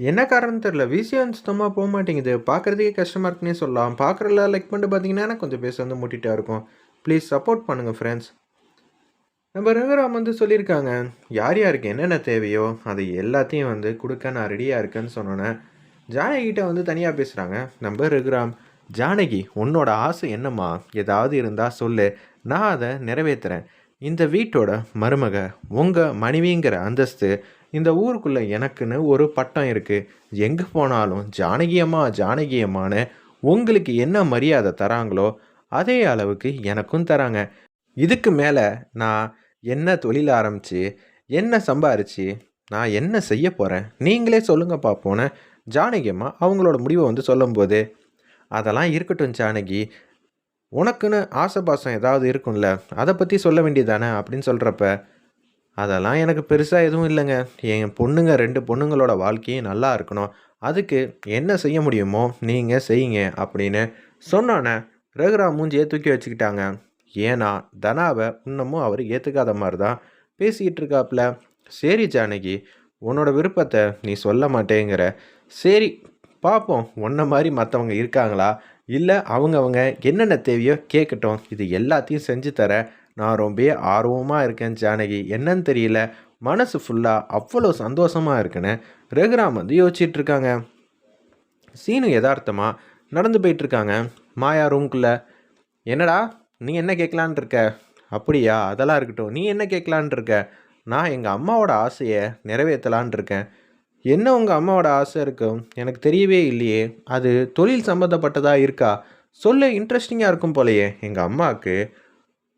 என்ன காரணம் தெரில விசியம் சுத்தமாக போக மாட்டேங்குது பார்க்குறதுக்கே கஷ்டமாக இருக்குன்னே சொல்லலாம். பார்க்குறல லைக் பண்ணிட்டு பார்த்தீங்கன்னா கொஞ்சம் பேச வந்து முட்டிட்டா இருக்கும். ப்ளீஸ் சப்போர்ட் பண்ணுங்கள் ஃப்ரெண்ட்ஸ் நம்ம ரகுராம் வந்து சொல்லியிருக்காங்க யார் யாருக்கு என்னென்ன தேவையோ அதை எல்லாத்தையும் வந்து கொடுக்க நான் ரெடியாக இருக்கேன்னு சொன்னோன்னே ஜானகிட்ட வந்து தனியாக பேசுகிறாங்க நம்ம ரகுராம் ஜானகி உன்னோட ஆசை என்னம்மா? ஏதாவது இருந்தால் சொல்லு. நான் அதை நிறைவேற்றுறேன் இந்த வீட்டோட மருமக உங்கள் மனைவிங்கிற அந்தஸ்து இந்த ஊருக்குள்ளே எனக்குன்னு ஒரு பட்டம் இருக்குது எங்கே போனாலும் ஜானகியம்மா ஜானகியம்மான்னு உங்களுக்கு என்ன மரியாதை தராங்களோ அதே அளவுக்கு எனக்கும் தராங்க. இதுக்கு மேலே நான் என்ன தொழில் ஆரம்பித்து என்ன சம்பாரித்து நான் என்ன செய்ய போகிறேன் நீங்களே சொல்லுங்கள் பார்ப்போன்னு ஜானகியம்மா அவங்களோட முடிவை வந்து சொல்லும்போது அதெல்லாம் இருக்கட்டும் ஜானகி. உனக்குன்னு ஆசை பாசம் ஏதாவது இருக்கும்ல அதை பற்றி சொல்ல வேண்டியதானே அப்படின்னு சொல்கிறப்ப அதெல்லாம் எனக்கு பெருசாக எதுவும் இல்லைங்க. என் பொண்ணுங்க ரெண்டு பொண்ணுங்களோட வாழ்க்கையும் நல்லா இருக்கணும். அதுக்கு என்ன செய்ய முடியுமோ நீங்கள் செய்யுங்க அப்படின்னு சொன்னோன்னே ரகுரா மூஞ்சியை தூக்கி வச்சுக்கிட்டாங்க. ஏன்னா தனாவை இன்னமும் அவர் ஏற்றுக்காத மாதிரி தான் பேசிக்கிட்டு இருக்காப்புல சரி ஜானகி உன்னோட விருப்பத்தை நீ சொல்ல மாட்டேங்கிற. சரி பார்ப்போம் உன்ன மாதிரி மற்றவங்க இருக்காங்களா? இல்லை அவங்கவங்க என்னென்ன தேவையோ கேட்கட்டும் இது எல்லாத்தையும் செஞ்சு தர நான் ரொம்ப ஆர்வமாக இருக்கேன் ஜானகி. என்னன்னு தெரியல. மனசு ஃபுல்லாக அவ்வளோ சந்தோஷமாக இருக்குன்னு ரகுராம் வந்து யோசிச்சிட்ருக்காங்க. சீனு யதார்த்தமாக நடந்து போயிட்டுருக்காங்க மாயா ரூம்குள்ளே என்னடா நீ என்ன கேட்கலான் இருக்க அப்படியா அதெல்லாம் இருக்கட்டும். நீ என்ன கேட்கலான் இருக்க நான் எங்கள் அம்மாவோட ஆசையை நிறைவேற்றலான் இருக்கேன் என்ன உங்கள் அம்மாவோட ஆசை இருக்கும் எனக்கு தெரியவே இல்லையே. அது தொழில் சம்மந்தப்பட்டதாக இருக்கா? சொல்ல இன்ட்ரெஸ்டிங்காக இருக்கும் போலையே. எங்கள் அம்மாவுக்கு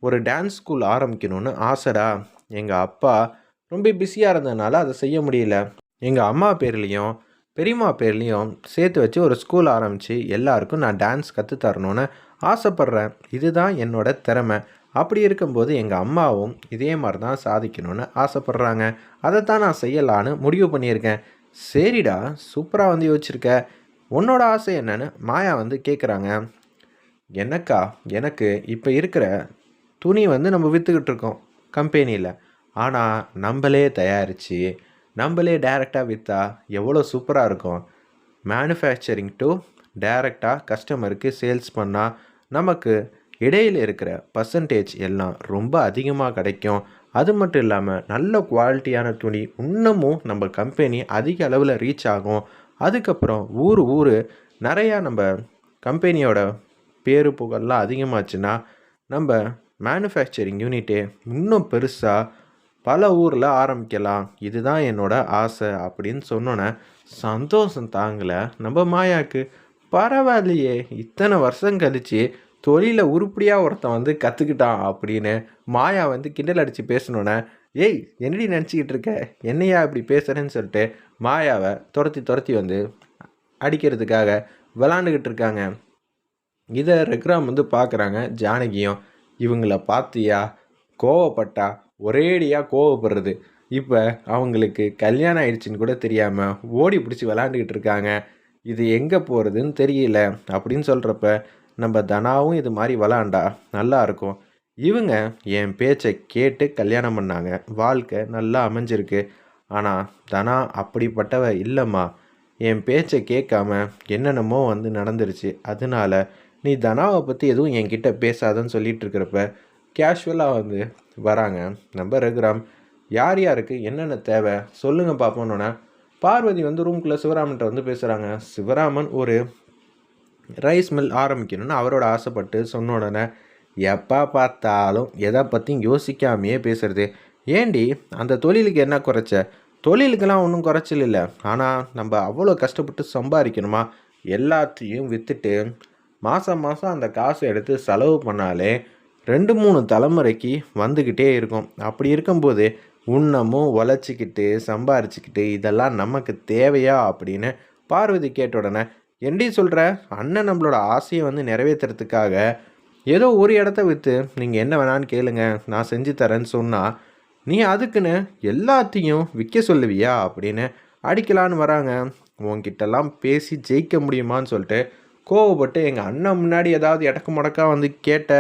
ஒரு டான்ஸ் ஸ்கூல் ஆரம்பிக்கணும்னு ஆசைடா. எங்கள் அப்பா ரொம்ப பிஸியாக இருந்ததுனால அதை செய்ய முடியல. எங்கள் அம்மா பேர்லேயும் பெரியம்மா பேர்லேயும் சேர்த்து வச்சு ஒரு ஸ்கூல் ஆரம்பித்து எல்லாருக்கும் நான் டான்ஸ் கற்றுத்தரணும்னு ஆசைப்பட்றேன். இதுதான் என்னோட திறமை. அப்படி இருக்கும்போது எங்கள் அம்மாவும் இதே மாதிரி தான் சாதிக்கணும்னு ஆசைப்பட்றாங்க. அதை தான் நான் செய்யலான்னு முடிவு பண்ணியிருக்கேன். சரிடா சூப்பராக வந்து யோசிச்சிருக்க. உன்னோட ஆசை என்னன்னு மாயா வந்து கேட்குறாங்க எனக்கா எனக்கு இப்போ இருக்கிற துணி வந்து நம்ம விற்றுக்கிட்டு இருக்கோம் கம்பெனியில். ஆனால் நம்மளே தயாரித்து நம்மளே டைரெக்டாக விற்றா எவ்வளோ சூப்பராக இருக்கும்? மேனுஃபேக்சரிங் டு டைரெக்டாக கஸ்டமருக்கு சேல்ஸ் பண்ணால் நமக்கு இடையில் இருக்கிற பர்சன்டேஜ் எல்லாம் ரொம்ப அதிகமாக கிடைக்கும். அது மட்டும் இல்லாமல் நல்ல குவாலிட்டியான துணி இன்னமும் நம்ம கம்பெனி அதிக அளவில் ரீச் ஆகும். அதுக்கப்புறம் ஊர் ஊர் நிறையா நம்ம கம்பெனியோட பேரு புகழ்லாம் அதிகமாச்சுன்னா நம்ம மேனுஃபேக்சரிங் யூனிட்டே இன்னும் பெருசாக பல ஊரில் ஆரம்பிக்கலாம். இதுதான் என்னோட ஆசை அப்படின்னு சொன்னோன்னே சந்தோஷம் தாங்கலை. நம்ம மாயாக்கு பரவாயில்லையே இத்தனை வருஷம் கழித்து தொழிலை உருப்படியாக ஒருத்தன் வந்து கற்றுக்கிட்டான் அப்படின்னு மாயா வந்து கிண்டல் அடித்து பேசணுன்னே ஏய் என்னடி நினச்சிக்கிட்டு இருக்க? என்னையா இப்படி பேசுகிறேன்னு சொல்லிட்டு மாயாவை துரத்தி துரத்தி வந்து அடிக்கிறதுக்காக விளாண்டுக்கிட்டு இருக்காங்க. இதை ரெக்ராம் வந்து பார்க்குறாங்க ஜானகியும். இவங்கள பார்த்தியா? கோவப்பட்டா ஒரேடியாக கோவப்படுறது. இப்போ அவங்களுக்கு கல்யாணம் ஆயிடுச்சின்னு கூட தெரியாமல் ஓடி பிடிச்சி விளாண்டுக்கிட்டு இருக்காங்க. இது எங்கே போகிறதுன்னு தெரியல அப்படின்னு சொல்கிறப்ப நம்ம தனாவும் இது மாதிரி விளாண்டா? நல்லாயிருக்கும் இவங்க என் பேச்சை கேட்டு கல்யாணம் பண்ணாங்க. வாழ்க்கை நல்லா அமைஞ்சிருக்கு. ஆனால் தனா அப்படிப்பட்டவ இல்லைம்மா. என் பேச்சை கேட்காம என்னென்னமோ வந்து நடந்துருச்சு. அதனால நீ தனாவை பற்றி எதுவும் என்கிட்ட பேசாதன்னு சொல்லிட்டு இருக்கிறப்ப கேஷுவலாக வந்து வராங்க. நம்ம ரகுராம் யார் யாருக்கு என்னென்ன தேவை? சொல்லுங்கள் பார்ப்போன்னொன்னே பார்வதி வந்து ரூம்குள்ளே சிவராமன்கிட்ட வந்து பேசுகிறாங்க சிவராமன் ஒரு ரைஸ் மில் ஆரம்பிக்கணும்னு அவரோட ஆசைப்பட்டு சொன்ன உடனே எப்போ பார்த்தாலும் எதை பற்றியும் யோசிக்காமையே பேசுறது. ஏண்டி அந்த தொழிலுக்கு என்ன குறைச்ச? தொழிலுக்கெல்லாம் ஒன்றும் குறைச்சல் இல்லை. ஆனால் நம்ம அவ்வளோ கஷ்டப்பட்டு சம்பாதிக்கணுமா? எல்லாத்தையும் விற்றுட்டு மாதம் மாதம் அந்த காசை எடுத்து செலவு பண்ணாலே ரெண்டு மூணு தலைமுறைக்கு வந்துக்கிட்டே இருக்கும். அப்படி இருக்கும்போது உன்னமும் உழைச்சிக்கிட்டு சம்பாரிச்சுக்கிட்டு இதெல்லாம் நமக்கு தேவையா அப்படின்னு பார்வதி கேட்ட உடனே என்டி சொல்கிற அண்ணன் நம்மளோட ஆசையை வந்து நிறைவேற்றுறதுக்காக ஏதோ ஒரு இடத்த விற்று நீங்கள் என்ன வேணான்னு கேளுங்க. நான் செஞ்சு தரேன்னு சொன்னால் நீ அதுக்குன்னு எல்லாத்தையும் விற்க சொல்லுவியா? அப்படின்னு அடிக்கலான்னு வராங்க. உன்கிட்டலாம் பேசி ஜெயிக்க முடியுமான்னு சொல்லிட்டு கோவப்பட்டு எங்கள் அண்ணன் முன்னாடி ஏதாவது இடக்கு முடக்கா வந்து கேட்ட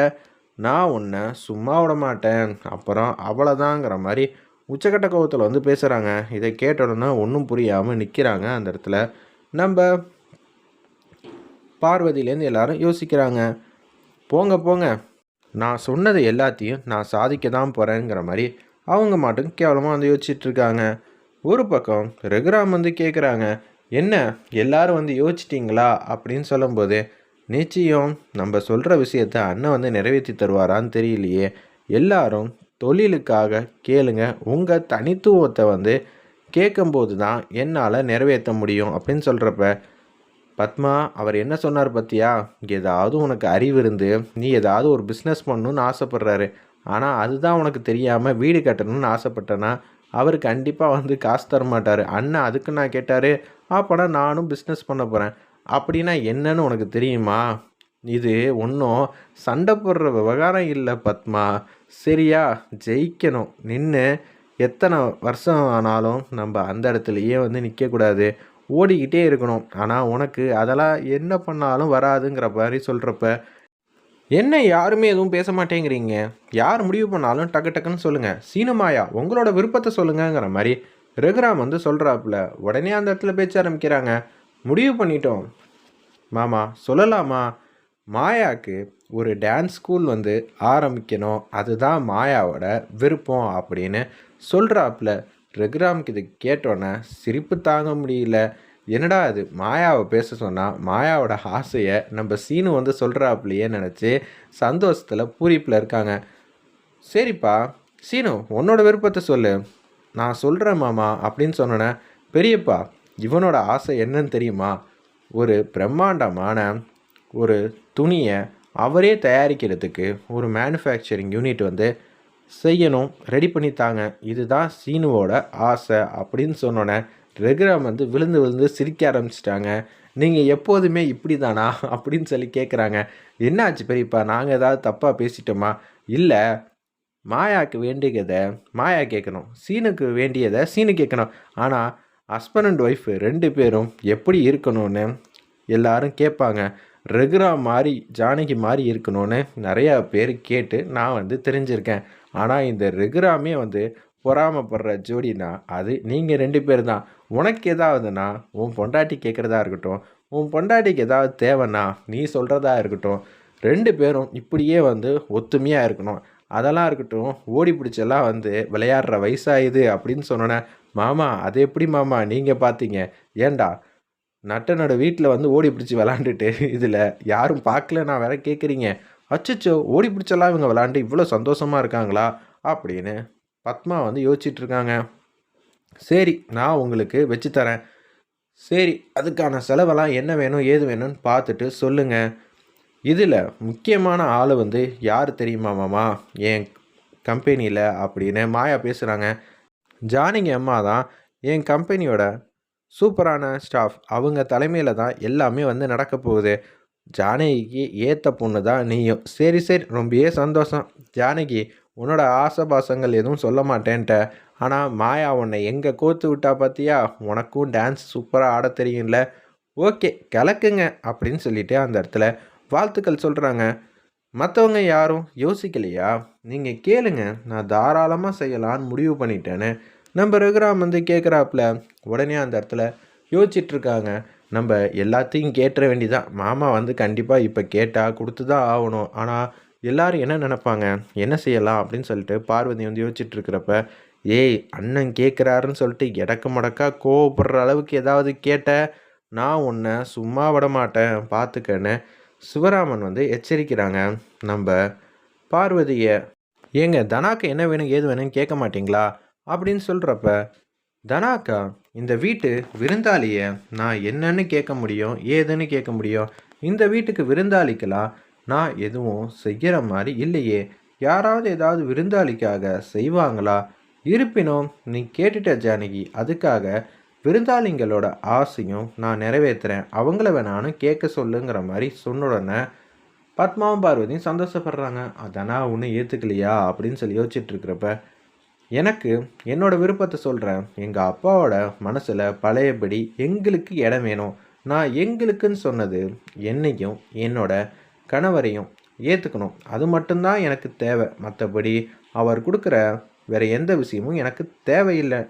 நான் உன்னை சும்மா விட மாட்டேன். அப்புறம் அவ்வளோதாங்கிற மாதிரி உச்சக்கட்ட கோவத்தில் வந்து பேசுகிறாங்க இதை கேட்டோடனே ஒன்றும் புரியாமல் நிற்கிறாங்க அந்த இடத்துல. நம்ம பார்வதியிலேருந்து எல்லாரும் யோசிக்கிறாங்க. போங்க போங்க. நான் சொன்னது எல்லாத்தையும் நான் சாதிக்க தான் போகிறேங்கிற மாதிரி அவங்க மாட்டுக்கு கேவலமாக வந்து யோசிச்சுட்ருக்காங்க ஒரு பக்கம் ரகுராம் வந்து கேட்குறாங்க என்ன எல்லாரும் வந்து யோசிச்சிட்டிங்களா? அப்படின்னு சொல்லும்போது நிச்சயம் நம்ம சொல்கிற விஷயத்த அண்ணன் வந்து நிறைவேற்றி தருவாரான்னு தெரியலையே. எல்லாரும் தொழிலுக்காக கேளுங்க. உங்கள் தனித்துவத்தை வந்து கேட்கும்போது தான் என்னால் நிறைவேற்ற முடியும் அப்படின்னு சொல்கிறப்ப பத்மா அவர் என்ன சொன்னார் பத்தியா? ஏதாவது உனக்கு அறிவு இருந்து நீ ஏதாவது ஒரு பிஸ்னஸ் பண்ணணும்னு ஆசைப்படுறாரு. ஆனால் அதுதான் உனக்கு தெரியாமல் வீடு கட்டணும்னு ஆசைப்பட்டேன்னா அவர் கண்டிப்பாக வந்து காசு தர மாட்டார் அண்ணன் அதுக்கு நான் கேட்டார் அப்போனா நானும் பிஸ்னஸ் பண்ண போகிறேன் அப்படின்னா என்னன்னு உனக்கு தெரியுமா? இது ஒன்றும் சண்டை போடுற விவகாரம் இல்லை பத்மா. சரியா? ஜெயிக்கணும். நின்று எத்தனை வருஷம் ஆனாலும் நம்ம அந்த இடத்துலையே வந்து நிற்கக்கூடாது ஓடிக்கிட்டே இருக்கணும். ஆனால் உனக்கு அதெல்லாம் என்ன பண்ணாலும் வராதுங்கிற மாதிரி சொல்கிறப்ப என்ன யாருமே எதுவும் பேச மாட்டேங்கிறீங்க? யார் முடிவு பண்ணாலும் டக்கு டக்குன்னு சொல்லுங்கள் சீனமாயா உங்களோட விருப்பத்தை சொல்லுங்கங்கிற மாதிரி ரகுராம் வந்து சொல்கிறாப்புல உடனே அந்த இடத்துல பேச்ச ஆரம்பிக்கிறாங்க. முடிவு பண்ணிட்டோம். மாமா சொல்லலாமா? மாயாவுக்கு ஒரு டான்ஸ் ஸ்கூல் வந்து ஆரம்பிக்கணும். அதுதான் மாயாவோட விருப்பம் அப்படின்னு சொல்கிறாப்புல ரகுராமுக்கு இது கேட்டோன்னே சிரிப்பு தாங்க முடியல. என்னடா அது மாயாவை பேச சொன்னால் மாயாவோட ஆசையை நம்ம சீனு வந்து சொல்கிறாப்புலையே நினச்சி சந்தோஷத்தில் பூரிப்பில் இருக்காங்க. சரிப்பா சீனு உன்னோட விருப்பத்தை சொல்லு. நான் சொல்கிறேன் மாமா அப்படின்னு சொன்னோன்னே பெரியப்பா இவனோட ஆசை என்னன்னு தெரியுமா? ஒரு பிரம்மாண்டமான ஒரு துணியை அவரே தயாரிக்கிறதுக்கு ஒரு மேனுஃபேக்சரிங் யூனிட் வந்து செய்யணும் ரெடி பண்ணித்தாங்க இதுதான் சீனுவோட ஆசை அப்படின்னு சொன்னோன்னே ரெகுராம் வந்து விழுந்து விழுந்து சிரிக்க ஆரம்பிச்சிட்டாங்க. நீங்கள் எப்போதுமே இப்படி தானா அப்படின்னு சொல்லி கேட்குறாங்க என்னாச்சு பெரியப்பா? நாங்கள் ஏதாவது தப்பாக பேசிட்டோமா? இல்லை மாயாவுக்கு வேண்டியதை மாயா கேட்கணும் சீனுக்கு வேண்டியதை சீனு கேட்கணும். ஆனால் ஹஸ்பண்ட் அண்ட் ஒய்ஃப் ரெண்டு பேரும் எப்படி இருக்கணும்னு எல்லாரும் கேட்பாங்க. ரெகுரா மாதிரி ஜானகி மாதிரி இருக்கணும்னு நிறையா பேர் கேட்டு நான் வந்து தெரிஞ்சிருக்கேன். ஆனால் இந்த ரெகுராமே வந்து பொறாமப்படுற ஜோடினா அது நீங்கள் ரெண்டு பேர் தான். உனக்கு ஏதாவதுன்னா உன் பொண்டாட்டி கேட்குறதா இருக்கட்டும் உன் பொண்டாட்டிக்கு ஏதாவது தேவைன்னா நீ சொல்கிறதா இருக்கட்டும் ரெண்டு பேரும் இப்படியே வந்து ஒத்துமையாக இருக்கணும். அதெல்லாம் இருக்கட்டும் ஓடி பிடிச்செல்லாம் வந்து விளையாடுற வயசாகுது அப்படின்னு சொன்னோன்னே மாமா அது எப்படி மாமா? நீங்கள் பார்த்தீங்க ஏண்டா? நட்டனோட வீட்டில் வந்து ஓடி பிடிச்சி விளாண்டுட்டு இதில் யாரும் பார்க்கல நான் வேற கேட்குறீங்க அச்சச்சோ ஓடி பிடிச்செல்லாம் இவங்க விளாண்டு இவ்வளோ சந்தோஷமாக இருக்காங்களா? அப்படின்னு பத்மா வந்து யோசிச்சுட்டு இருக்காங்க சரி நான் உங்களுக்கு வச்சு தரேன். சரி அதுக்கான செலவெல்லாம் என்ன வேணும் ஏது வேணும்னு பார்த்துட்டு சொல்லுங்கள் இதில் முக்கியமான ஆள் வந்து யார் தெரியுமா மாமா? என் கம்பெனியில் அப்படின்னு மாயா பேசுகிறாங்க ஜானிங்க அம்மா தான் என் கம்பெனியோட சூப்பரான ஸ்டாஃப் அவங்க தலைமையில் தான் எல்லாமே வந்து நடக்க போகுது. ஜானகிக்கு ஏற்ற பொண்ணு தான் நீயும். சரி சரி ரொம்பவே சந்தோஷம். ஜானகி உன்னோட ஆசபாசங்கள் எதுவும் சொல்ல மாட்டேன்ட்ட. ஆனால் மாயா உன்னை எங்கே கோத்து விட்டா பார்த்தியா உனக்கும் டான்ஸ் சூப்பராக ஆட தெரியும்ல. ஓகே கலக்குங்க அப்படின்னு சொல்லிட்டு அந்த இடத்துல வாழ்த்துக்கள் சொல்கிறாங்க மற்றவங்க யாரும் யோசிக்கலையா? நீங்கள் கேளுங்க. நான் தாராளமாக செய்யலான்னு முடிவு பண்ணிட்டேன்னு நம்ம ரகுராம் வந்து கேட்குறாப்புல உடனே அந்த இடத்துல யோசிச்சிட்ருக்காங்க. நம்ம எல்லாத்தையும் கேட்டுற வேண்டிதான். மாமா வந்து கண்டிப்பாக இப்போ கேட்டால் கொடுத்து தான் ஆகணும். ஆனால் எல்லோரும் என்ன நினப்பாங்க? என்ன செய்யலாம்? அப்படின்னு சொல்லிட்டு பார்வதி வந்து யோசிச்சுட்ருக்கிறப்ப ஏய் அண்ணன் கேட்குறாருன்னு சொல்லிட்டு எடக்கு மடக்கா கோவப்படுற அளவுக்கு ஏதாவது கேட்ட நான் உன்னை சும்மா விட மாட்டேன் பார்த்துக்கன்னு சிவராமன் வந்து எச்சரிக்கிறாங்க. நம்ம பார்வதியை ஏங்க தனாக்கு என்ன வேணும் ஏது வேணும்னு கேட்க மாட்டிங்களா? அப்படின்னு சொல்கிறப்ப தனாக்கா இந்த வீட்டு விருந்தாளியை நான் என்னன்னு கேட்க முடியும் ஏதுன்னு கேட்க முடியும். இந்த வீட்டுக்கு விருந்தாளிக்கெல்லாம் நான் எதுவும் செய்கிற மாதிரி இல்லையே. யாராவது ஏதாவது விருந்தாளிக்காக செய்வாங்களா? இருப்பினும் நீ கேட்டுட்ட ஜானகி அதுக்காக விருந்தாளிங்களோட ஆசையும் நான் நிறைவேற்றுறேன் அவங்கள வேணாலும் கேட்க சொல்லுங்கிற மாதிரி சொன்ன உடனே பத்மாவும் பார்வதியும் சந்தோஷப்படுறாங்க. அதனால் ஒன்றும் ஏற்றுக்கலையா அப்படின்னு சொல்லி யோசிச்சுட்டு இருக்கிறப்ப எனக்கு என்னோட விருப்பத்தை சொல்கிறேன் எங்கள் அப்பாவோட மனசில் பழையபடி எங்களுக்கு இடம் வேணும். நான் எங்களுக்குன்னு சொன்னது என்னையும் என்னோட கணவரையும் ஏற்றுக்கணும் அது மட்டும்தான் எனக்கு தேவை. மற்றபடி அவர் கொடுக்குற வேறு எந்த விஷயமும் எனக்கு தேவையில்லை.